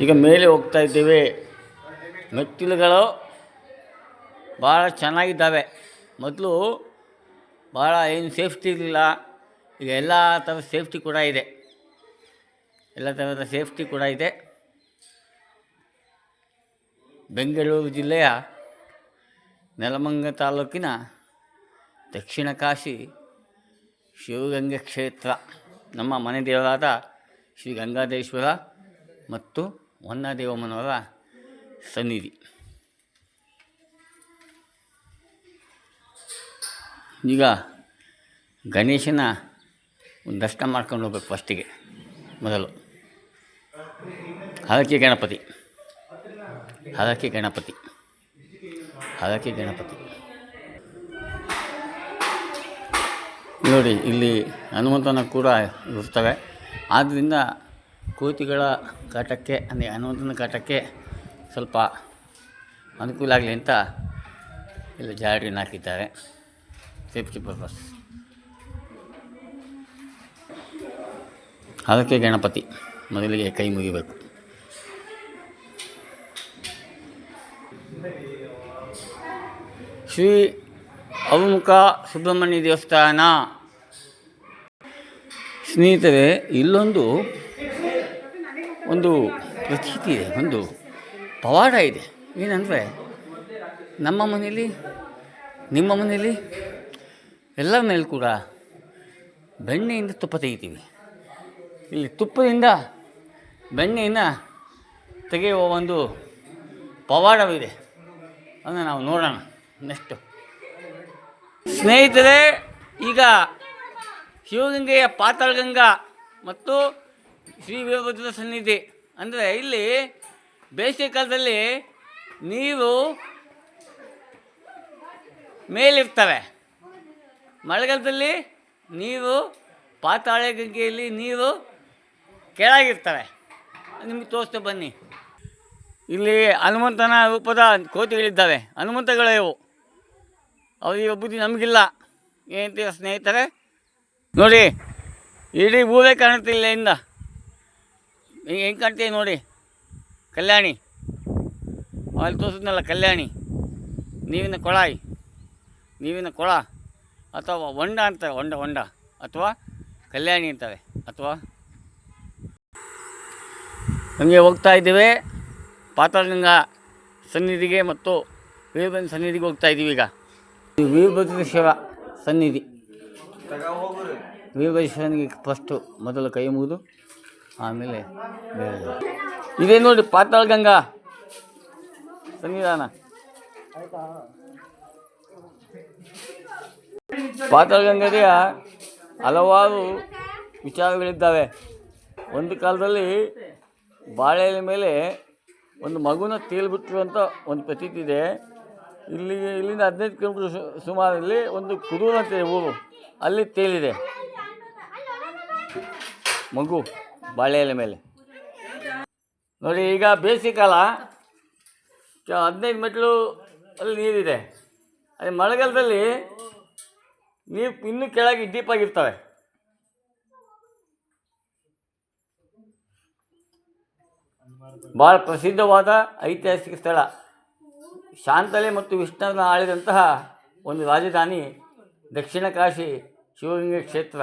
ಈಗ ಮೇಲೆ ಹೋಗ್ತಾ ಇದ್ದೇವೆ. ಮೆಟ್ಟಿಲುಗಳು ಭಾಳ ಚೆನ್ನಾಗಿದ್ದಾವೆ. ಮೊದಲು ಭಾಳ ಏನು ಸೇಫ್ಟಿ ಇರಲಿಲ್ಲ. ಈಗ ಎಲ್ಲ ಥರದ ಸೇಫ್ಟಿ ಕೂಡ ಇದೆ. ಎಲ್ಲ ಥರದ ಸೇಫ್ಟಿ ಕೂಡ ಇದೆ. ಬೆಂಗಳೂರು ಜಿಲ್ಲೆಯ ನೆಲಮಂಗ ತಾಲೂಕಿನ ದಕ್ಷಿಣ ಕಾಶಿ ಶಿವಗಂಗೆ ಕ್ಷೇತ್ರ. ನಮ್ಮ ಮನೆ ದೇವರಾದ ಶ್ರೀ ಗಂಗಾಧೇಶ್ವರ ಮತ್ತು ಹೊನ್ನದೇವಮ್ಮನವರ ಸನ್ನಿಧಿ. ಈಗ ಗಣೇಶನ ಒಂದು ದರ್ಶನ ಮಾಡ್ಕೊಂಡು ಹೋಗ್ಬೇಕು ಫಸ್ಟಿಗೆ, ಮೊದಲು. ಹರಕೆ ಗಣಪತಿ. ಹರಕೆ ಗಣಪತಿ. ಹರಕೆ ಗಣಪತಿ. ನೋಡಿ, ಇಲ್ಲಿ ಹನುಮಂತನ ಕೂಡ ಇರ್ತವೆ. ಆದ್ದರಿಂದ ಕೋತಿಗಳ ಕಾಟಕ್ಕೆ ಅಂದರೆ ಹನುಮಂತನ ಕಾಟಕ್ಕೆ ಸ್ವಲ್ಪ ಅನುಕೂಲ ಆಗಲಿ ಅಂತ ಇಲ್ಲಿ ಜಾಡಿನ ಹಾಕಿದ್ದಾರೆ ಸೇಫ್ಟಿ ಪರ್ಪಸ್ ಅದಕ್ಕೆ ಗಣಪತಿ ಮೊದಲಿಗೆ ಕೈ ಮುಗಿಬೇಕು. ಶ್ರೀ ಅವಮುಖ ಸುಬ್ರಹ್ಮಣ್ಯ ದೇವಸ್ಥಾನ. ಸ್ನೇಹಿತರೆ, ಇಲ್ಲೊಂದು ಒಂದು ಪ್ರತೀತಿ ಇದೆ, ಒಂದು ಪವಾಡ ಇದೆ. ಏನಂದರೆ ನಮ್ಮ ಮನೆಯಲ್ಲಿ, ನಿಮ್ಮ ಮನೆಯಲ್ಲಿ ಎಲ್ಲರ ಮೇಲೆ ಕೂಡ ಬೆಣ್ಣೆಯಿಂದ ತುಪ್ಪ ತೆಗಿತೀವಿ. ಇಲ್ಲಿ ತುಪ್ಪದಿಂದ ಬೆಣ್ಣೆಯನ್ನು ತೆಗೆಯುವ ಒಂದು ಪವಾಡವಿದೆ. ಅದನ್ನು ನಾವು ನೋಡೋಣ ನೆಕ್ಸ್ಟು. ಸ್ನೇಹಿತರೆ, ಈಗ ಶಿವಗಂಗೆಯ ಪಾತಾಳಗಂಗಾ ಮತ್ತು ಶ್ರೀ ವೀರಭದ್ರ ಸನ್ನಿಧಿ. ಅಂದರೆ ಇಲ್ಲಿ ಬೇಸಿಗೆ ಕಾಲದಲ್ಲಿ ನೀರು ಮೇಲಿರ್ತವೆ. ಮಳೆಗಾಲದಲ್ಲಿ ನೀರು, ಪಾತಾಳೆ ಗಂಗೆಯಲ್ಲಿ ನೀರು ಕೆಳಗಿರ್ತವೆ. ನಿಮಗೆ ತೋರಿಸ್ತೆ ಬನ್ನಿ. ಇಲ್ಲಿ ಹನುಮಂತನ ರೂಪದ ಕೋತಿಗಳಿದ್ದಾವೆ. ಹನುಮಂತಗಳೇ ಇವು. ಅವರಿಗೆ ಬುದ್ಧಿ ನಮಗಿಲ್ಲ. ಏನಂತೀರ ಸ್ನೇಹಿತರೆ, ನೋಡಿ, ಇಡೀ ಊರೇ ಕಾಣುತ್ತಿಲ್ಲ ಇಲ್ಲಿಂದ. ಹೆಂಗೆ ಕಾಣ್ತೀವಿ ನೋಡಿ. ಕಲ್ಯಾಣಿ. ಅಲ್ಲಿ ತೋರಿಸಿದ್ನಲ್ಲ ಕಲ್ಯಾಣಿ. ನೀವಿನ ಕೊಳಾಯಿ. ನೀವಿನ ಕೊಳ ಅಥವಾ ಹೊಂಡ ಅಂತಾರೆ ಹೊಂಡ ಹೊಂಡ ಅಥವಾ ಕಲ್ಯಾಣಿ ಅಂತಾರೆ ಅಥವಾ ಹಂಗೆ ಹೋಗ್ತಾ ಇದ್ದೀವಿ. ಪಾತಾಳಗಂಗಾ ಸನ್ನಿಧಿಗೆ ಮತ್ತು ವೀರಭದ್ರ ಸನ್ನಿಧಿಗೆ ಹೋಗ್ತಾ ಇದ್ದೀವಿ ಈಗ. ವೀರಭದ್ರೇಶ್ವರ ಸನ್ನಿಧಿ. ವೀರಭದ್ರೇಶ್ವರನಿಗೆ ಫಸ್ಟು ಮೊದಲು ಕೈ ಮುಗಿದು. ಆಮೇಲೆ ಇದೇ ನೋಡಿ ಪಾತಾಳಗಂಗಾ ಸನ್ನಿಧಾನ ಪಾತಾಳಗಂಗೆಯ ಹಲವಾರು ವಿಚಾರಗಳಿದ್ದಾವೆ. ಒಂದು ಕಾಲದಲ್ಲಿ ಬಾಳೆ ಮೇಲೆ ಒಂದು ಮಗುನ ತೇಲ್ಬಿಟ್ರು ಅಂತ ಒಂದು ಪ್ರತೀತಿ ಇದೆ. ಇಲ್ಲಿ, ಇಲ್ಲಿಂದ ಹದಿನೈದು ಕಿಲೋಮೀಟ್ರ್ ಸುಮಾರಲ್ಲಿ ಒಂದು ಕುದೂರು ಅಂತ ಇದೆ ಊರು. ಅಲ್ಲಿ ತೇಲಿದೆ. ಮಗು. ಬಾಳೆ ಎಲೆ ಮೇಲೆ. ನೋಡಿ, ಈಗ ಬೇಸಿಗೆಕಾಲ ಹದಿನೈದು ಮೆಟ್ಲು ಅಲ್ಲಿ ನೀರಿದೆ. ಅದೇ ಮಳೆಗಾಲದಲ್ಲಿ ನೀರು ಇನ್ನೂ ಕೆಳಗೆ ಡೀಪಾಗಿರ್ತವೆ ಭಾಳ ಪ್ರಸಿದ್ಧವಾದ ಐತಿಹಾಸಿಕ ಸ್ಥಳ. ಶಾಂತಲೆ ಮತ್ತು ವಿಷ್ಣುವನ್ನು ಆಳಿದಂತಹ ಒಂದು ರಾಜಧಾನಿ ದಕ್ಷಿಣ ಕಾಶಿ ಶಿವಗಂಗೆ ಕ್ಷೇತ್ರ.